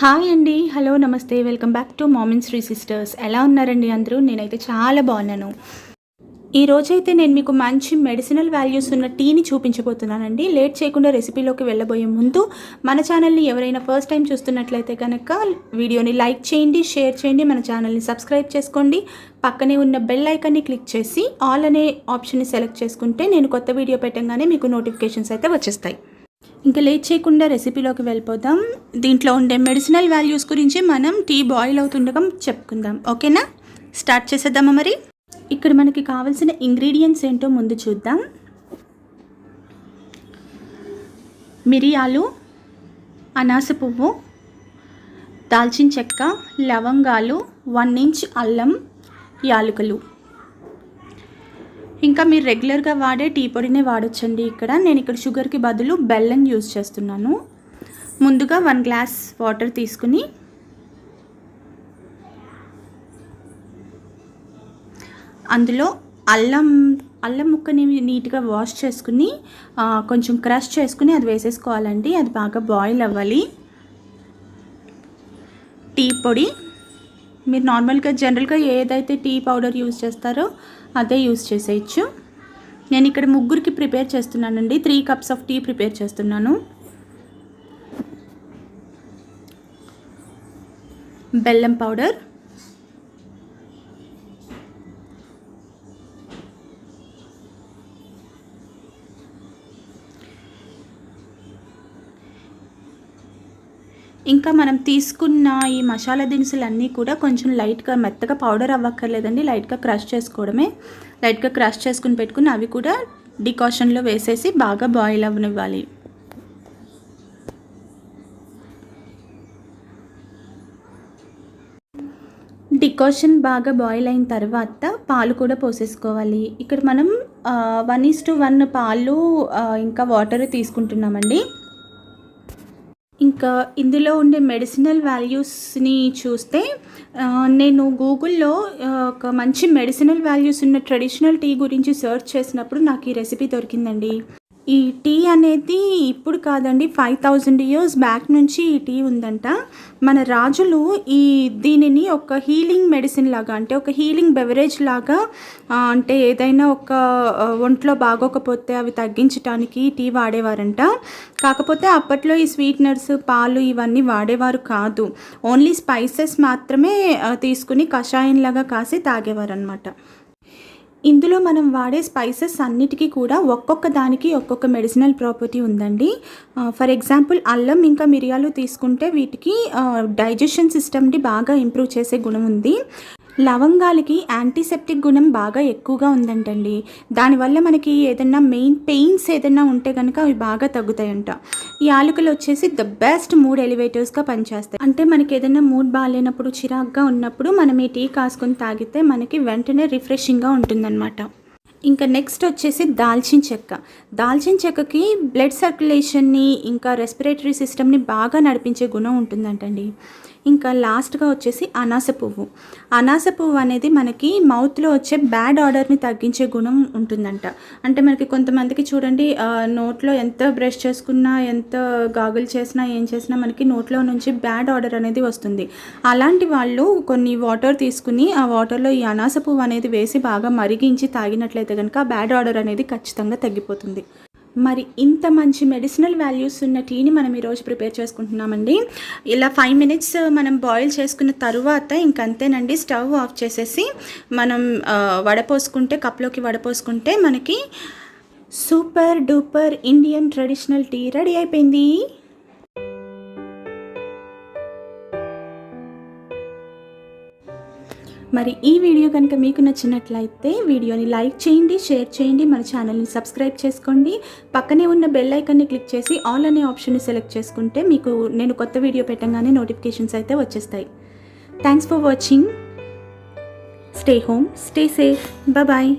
Hi అండి. Hello నమస్తే. Welcome back to మామిన్ శ్రీ సిస్టర్స్ ఎలా ఉన్నారండి అందరూ? నేనైతే చాలా బాగున్నాను. ఈ రోజైతే నేను మీకు మంచి మెడిసినల్ వాల్యూస్ ఉన్న టీని చూపించబోతున్నానండి. లేట్ చేయకుండా రెసిపీలోకి వెళ్ళబోయే ముందు మన ఛానల్ని ఎవరైనా ఫస్ట్ టైం చూస్తున్నట్లయితే కనుక వీడియోని లైక్ చేయండి షేర్ చేయండి మన ఛానల్ని సబ్స్క్రైబ్ చేసుకోండి. పక్కనే ఉన్న బెల్ ఐకాన్ని క్లిక్ చేసి ఆల్ అనే ఆప్షన్ని సెలెక్ట్ చేసుకుంటే నేను కొత్త వీడియో పెట్టగానే మీకు నోటిఫికేషన్స్ అయితే వచ్చేస్తాయి. ఇంకా లేట్ చేయకుండా రెసిపీలోకి వెళ్ళిపోదాం. దీంట్లో ఉండే మెడిసినల్ వాల్యూస్ గురించి మనం టీ బాయిల్ అవుతుండగా చెప్పుకుందాం. ఓకేనా? స్టార్ట్ చేసేద్దామా మరి? ఇక్కడ మనకి కావాల్సిన ఇంగ్రీడియంట్స్ ఏంటో ముందు చూద్దాం. మిరియాలు అనాస పువ్వు దాల్చిన చెక్క లవంగాలు వన్ ఇంచ్ అల్లం యాలకులు. ఇంకా మీరు రెగ్యులర్గా వాడే టీ పొడినే వాడొచ్చండి ఇక్కడ. నేను ఇక్కడ షుగర్కి బదులు బెల్లం యూజ్ చేస్తున్నాను. ముందుగా వన్ గ్లాస్ వాటర్ తీసుకుని అందులో అల్లం అల్లం ముక్కని నీట్గా వాష్ చేసుకుని కొంచెం క్రష్ చేసుకుని అది వేసేసుకోవాలండి. అది బాగా బాయిల్ అవ్వాలి. టీ పొడి మీరు నార్మల్గా జనరల్గా ఏదైతే టీ పౌడర్ యూజ్ చేస్తారో అదే యూజ్ చేసేయచ్చు. నేను ఇక్కడ ముగ్గురికి ప్రిపేర్ చేస్తున్నానండి. Three cups of tea prepare చేస్తున్నాను. బెల్లం పౌడర్. ఇంకా మనం తీసుకున్న ఈ మసాలా దినుసులు అన్నీ కూడా కొంచెం లైట్గా మెత్తగా పౌడర్ అవ్వక్కర్లేదండి లైట్గా క్రష్ చేసుకోవడమే. లైట్గా క్రష్ చేసుకుని పెట్టుకుని అవి కూడా డికాషన్లో వేసేసి బాగా బాయిల్ అవ్వనివ్వాలి. డికాషన్ బాగా బాయిల్ అయిన తర్వాత పాలు కూడా పోసేసుకోవాలి. ఇక్కడ మనం వన్ ఈస్ టు వన్ పాలు ఇంకా వాటర్ తీసుకుంటున్నామండి. ఇంకా ఇందులో ఉండే మెడిసినల్ వాల్యూస్ని చూస్తే నేను గూగుల్లో ఒక మంచి మెడిసినల్ వాల్యూస్ ఉన్న ట్రెడిషనల్ టీ గురించి సెర్చ్ చేసినప్పుడు నాకు ఈ రెసిపీ దొరికిందండి. ఈ టీ అనేది ఇప్పుడు కాదండి ఫైవ్ థౌజండ్ ఇయర్స్ బ్యాక్ నుంచి ఈ టీ ఉందంట. మన రాజులు ఈ దీనిని ఒక హీలింగ్ మెడిసిన్ లాగా అంటే ఒక హీలింగ్ బెవరేజ్ లాగా అంటే ఏదైనా ఒక ఒంట్లో బాగోకపోతే అవి తగ్గించడానికి టీ వాడేవారంట. కాకపోతే అప్పట్లో ఈ స్వీట్నర్స్ పాలు ఇవన్నీ వాడేవారు కాదు. ఓన్లీ స్పైసెస్ మాత్రమే తీసుకుని కషాయంలాగా కాసి తాగేవారు అనమాట ఇందులో మనం వాడే స్పైసెస్ అన్నిటికీ కూడా ఒక్కొక్క దానికి ఒక్కొక్క మెడిసినల్ ప్రాపర్టీ ఉందండి. ఫర్ ఎగ్జాంపుల్ అల్లం ఇంకా మిరియాలు తీసుకుంటే వీటికి డైజెషన్ సిస్టమ్ని బాగా ఇంప్రూవ్ చేసే గుణం ఉంది. లవంగాలకి యాంటీసెప్టిక్ గుణం బాగా ఎక్కువగా ఉందంటండి. దానివల్ల మనకి ఏదైనా మెయిన్ పెయిన్స్ ఏదైనా ఉంటే కనుక అవి బాగా తగ్గుతాయంట. ఈ ఆలుకలు వచ్చేసి ద బెస్ట్ మూడ్ ఎలివేటర్స్గా పనిచేస్తాయి. అంటే మనకి ఏదైనా మూడ్ బాగాలేనప్పుడు చిరాగ్గా ఉన్నప్పుడు మనం ఈ టీ కాసుకొని తాగితే మనకి వెంటనే రిఫ్రెషింగ్గా ఉంటుందన్నమాట. ఇంకా నెక్స్ట్ వచ్చేసి దాల్చిన చెక్క. దాల్చిన చెక్కకి బ్లడ్ సర్క్యులేషన్ని ఇంకా రెస్పిరేటరీ సిస్టమ్ని బాగా నడిపించే గుణం ఉంటుందంటండి. ఇంకా లాస్ట్గా వచ్చేసి అనాస పువ్వు. అనాస పువ్వు అనేది మనకి మౌత్లో వచ్చే బ్యాడ్ ఆర్డర్ని తగ్గించే గుణం ఉంటుందంట. అంటే మనకి కొంతమందికి చూడండి నోట్లో ఎంత బ్రష్ చేసుకున్నా ఎంత గాగుల్ చేసినా ఏం చేసినా మనకి నోట్లో నుంచి బ్యాడ్ ఆర్డర్ అనేది వస్తుంది. అలాంటి వాళ్ళు కొన్ని వాటర్ తీసుకుని ఆ వాటర్లో ఈ అనాస పువ్వు అనేది వేసి బాగా మరిగించి తాగినట్లయితే కనుక బ్యాడ్ ఆర్డర్ అనేది ఖచ్చితంగా తగ్గిపోతుంది. మరి ఇంత మంచి మెడిసినల్ వాల్యూస్ ఉన్న టీని మనం ఈరోజు ప్రిపేర్ చేసుకుంటున్నామండి. ఇలా ఫైవ్ మినిట్స్ మనం బాయిల్ చేసుకున్న తర్వాత ఇంకంతేనండి స్టవ్ ఆఫ్ చేసేసి మనం వడపోసుకుంటే కప్లోకి వడపోసుకుంటే మనకి super duper Indian traditional tea ready అయిపోయింది. మరి ఈ వీడియో కనుక మీకు నచ్చినట్లయితే వీడియోని లైక్ చేయండి షేర్ చేయండి మన ఛానల్ని సబ్స్క్రైబ్ చేసుకోండి. పక్కనే ఉన్న బెల్ ఐకన్ని క్లిక్ చేసి ఆల్ అనే ఆప్షన్ని సెలెక్ట్ చేసుకుంటే మీకు నేను కొత్త వీడియో పెట్టగానే నోటిఫికేషన్స్ అయితే వచ్చేస్తాయి. Thanks for watching stay home stay safe bye